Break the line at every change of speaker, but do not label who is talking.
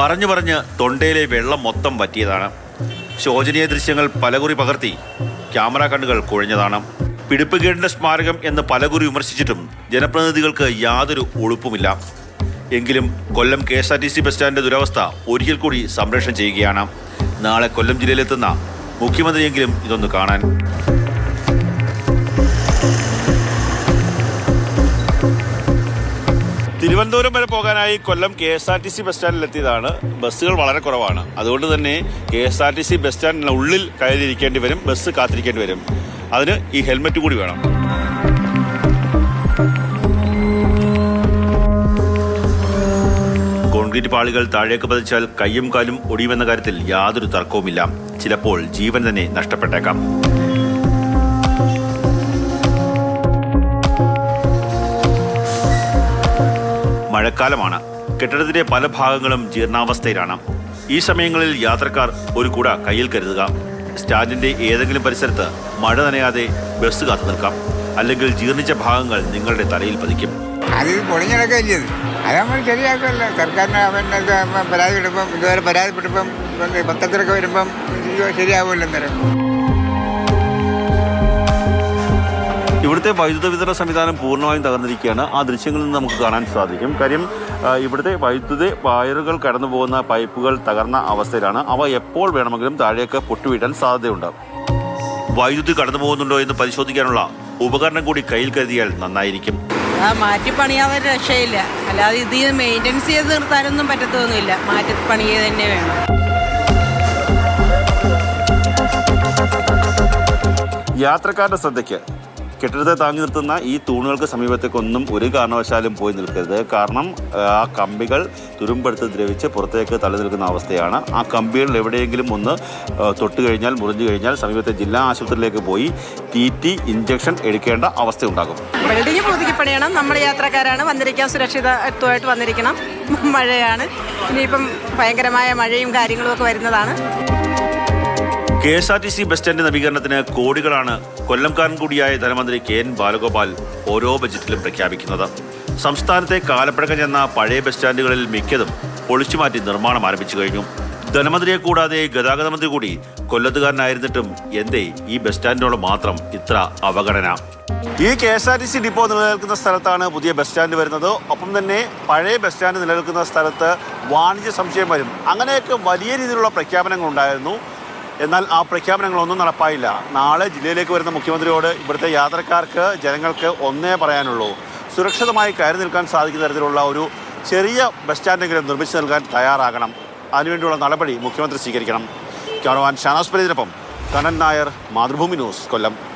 പറഞ്ഞു പറഞ്ഞ് തൊണ്ടയിലെ വെള്ളം മൊത്തം വറ്റിയതാണ്. ശോചനീയ ദൃശ്യങ്ങൾ പലകുറി പകർത്തി ക്യാമറ കണ്ണുകൾ കുഴഞ്ഞതാണ്. പിടിപ്പുകേടിന്റെ സ്മാരകം എന്ന് പലകുറി വിമർശിച്ചിട്ടും ജനപ്രതിനിധികൾക്ക് യാതൊരു ഉളുപ്പുമില്ല എങ്കിലും Kollam K S R T C bus സ്റ്റാൻഡിന്റെ ദുരവസ്ഥ ഒരിക്കൽ കൂടി സംരക്ഷണം ചെയ്യുകയാണ്. നാളെ കൊല്ലം ജില്ലയിലെത്തുന്ന മുഖ്യമന്ത്രിയെങ്കിലും ഇതൊന്ന് കാണാൻ. തിരുവനന്തപുരം വരെ പോകാനായി Kollam K S R T C bus സ്റ്റാൻഡിൽ എത്തിയതാണ്. ബസ്സുകൾ വളരെ കുറവാണ്. അതുകൊണ്ട് തന്നെ K S R T C bus സ്റ്റാൻഡിന് ഉള്ളിൽ കയറിയിരിക്കേണ്ടി വരും ബസ് കാത്തിരിക്കേണ്ടി വരും. അതിന് ഈ ഹെൽമെറ്റ് കൂടി വേണം. കോൺക്രീറ്റ് പാളികൾ താഴേക്ക് പതിച്ചാൽ കയ്യും കാലും ഒടിയുമെന്ന കാര്യത്തിൽ യാതൊരു തർക്കവുമില്ല. ചിലപ്പോൾ ജീവൻ തന്നെ നഷ്ടപ്പെട്ടേക്കാം. മഴക്കാലമാണ്. കെട്ടിടത്തിന്റെ പല ഭാഗങ്ങളും ജീർണാവസ്ഥയിലാണ്. ഈ സമയങ്ങളിൽ യാത്രക്കാർ ഒരു കൂട കയ്യിൽ കരുതുക. സ്റ്റാൻഡിന്റെ ഏതെങ്കിലും പരിസരത്ത് മഴ നനയാതെ ബസ് കാത്തു നിൽക്കാം. അല്ലെങ്കിൽ ജീർണിച്ച ഭാഗങ്ങൾ നിങ്ങളുടെ തലയിൽ പതിക്കും.
അത് പൊളിഞ്ഞിടക്കല്ലേ അത് നമ്മൾ ശരിയാക്കുമല്ലോ സർക്കാരിന് അവന്റെ പരാതി എടുപ്പം ഇതുവരെ പരാതിപ്പെട്ടപ്പം പത്രത്തിലൊക്കെ വരുമ്പം ശരിയാവുമല്ലോ അന്നേരം
ഇവിടുത്തെ വൈദ്യുത വിതരണ സംവിധാനം പൂർണമായും തകർന്നിരിക്കുകയാണ്. ആ ദൃശ്യങ്ങളിൽ നിന്ന് നമുക്ക് കാണാൻ സാധിക്കും. കാര്യം ഇവിടുത്തെ വൈദ്യുതി വയറുകൾ കടന്നു പോകുന്ന പൈപ്പുകൾ തകർന്ന അവസ്ഥയിലാണ്. അവ എപ്പോൾ വേണമെങ്കിലും താഴേക്ക് പൊട്ടുവീഴാൻ സാധ്യതയുണ്ട് വൈദ്യുതി കടന്നു പോകുന്നുണ്ടോ എന്ന് പരിശോധിക്കാനുള്ള ഉപകരണം കൂടി കയ്യിൽ കരുതിയാൽ നന്നായിരിക്കും.
മാറ്റി പണിയാതെ രക്ഷയില്ല. അല്ലാതെ ഇത് മെയിന്റെനൻസ് ചെയ്ത് നിർത്താനൊന്നും പറ്റത്തൊന്നുമില്ല. മാറ്റി പണിയത് തന്നെ വേണം.
യാത്രക്കാരുടെ ശ്രദ്ധയ്ക്ക് കെട്ടിടത്തെ താങ്ങി നിർത്തുന്ന ഈ തൂണുകൾക്ക് സമീപത്തേക്കൊന്നും ഒരു കാരണവശാലും പോയി നിൽക്കരുത്. കാരണം ആ, കമ്പികൾ തുരുമ്പെടുത്ത് ദ്രവിച്ച് പുറത്തേക്ക് തള്ളി നിൽക്കുന്ന അവസ്ഥയാണ്. ആ കമ്പികളിൽ എവിടെയെങ്കിലും ഒന്ന് തൊട്ട് കഴിഞ്ഞാൽ മുറിഞ്ഞു കഴിഞ്ഞാൽ സമീപത്തെ ജില്ലാ ആശുപത്രിയിലേക്ക് പോയി ടി ടി ഇഞ്ചക്ഷൻ എടുക്കേണ്ട അവസ്ഥയുണ്ടാകും.
ബിൽഡിംഗ് പുതുക്കി പണിയണം നമ്മുടെ യാത്രക്കാരാണ് വന്നിരിക്കാൻ സുരക്ഷിതത്വമായിട്ട് വന്നിരിക്കണം. മഴയാണ്. ഇനിയിപ്പം ഭയങ്കരമായ മഴയും കാര്യങ്ങളും ഒക്കെ വരുന്നതാണ്.
K S R T C bus stand നവീകരണത്തിന് കോടികളാണ് കൊല്ലംകാരൻ കൂടിയായ ധനമന്ത്രി കെ എൻ ബാലഗോപാൽ ഓരോ ബജറ്റിലും പ്രഖ്യാപിക്കുന്നത്. സംസ്ഥാനത്തെ കാലപ്പഴക്കം ചെന്ന പഴയ ബസ് സ്റ്റാൻഡുകളിൽ മിക്കതും പൊളിച്ചുമാറ്റി നിർമ്മാണം ആരംഭിച്ചു കഴിഞ്ഞു. ധനമന്ത്രിയെ കൂടാതെ ഗതാഗത മന്ത്രി കൂടി കൊല്ലത്തുകാരനായിരുന്നിട്ടും എന്തേ ഈ ബസ് സ്റ്റാൻഡിനോട് മാത്രം ഇത്ര അവഗണന? ഈ K S R T C depot നിലനിൽക്കുന്ന സ്ഥലത്താണ് പുതിയ ബസ് സ്റ്റാൻഡ് വരുന്നത്. ഒപ്പം തന്നെ പഴയ ബസ് സ്റ്റാൻഡ് നിലനിൽക്കുന്ന സ്ഥലത്ത് വാണിജ്യ സംശയം വരും. അങ്ങനെയൊക്കെ വലിയ രീതിയിലുള്ള പ്രഖ്യാപനങ്ങൾ ഉണ്ടായിരുന്നു എന്നാൽ ആ പ്രഖ്യാപനങ്ങളൊന്നും നടപ്പായില്ല. നാളെ ജില്ലയിലേക്ക് വരുന്ന മുഖ്യമന്ത്രിയോട് ഇവിടുത്തെ യാത്രക്കാർക്ക് ജനങ്ങൾക്ക് ഒന്നേ പറയാനുള്ളൂ. സുരക്ഷിതമായി കയറി നിൽക്കാൻ സാധിക്കുന്ന തരത്തിലുള്ള ഒരു ചെറിയ ബസ് സ്റ്റാൻഡെങ്കിലും നിർമ്മിച്ചു നൽകാൻ തയ്യാറാകണം. അതിനുവേണ്ടിയുള്ള നടപടി മുഖ്യമന്ത്രി സ്വീകരിക്കണം. ക്യാമറമാൻ ഷാനാസ് പരീതിനൊപ്പം കണ്ണൻ നായർ മാതൃഭൂമി ന്യൂസ് കൊല്ലം.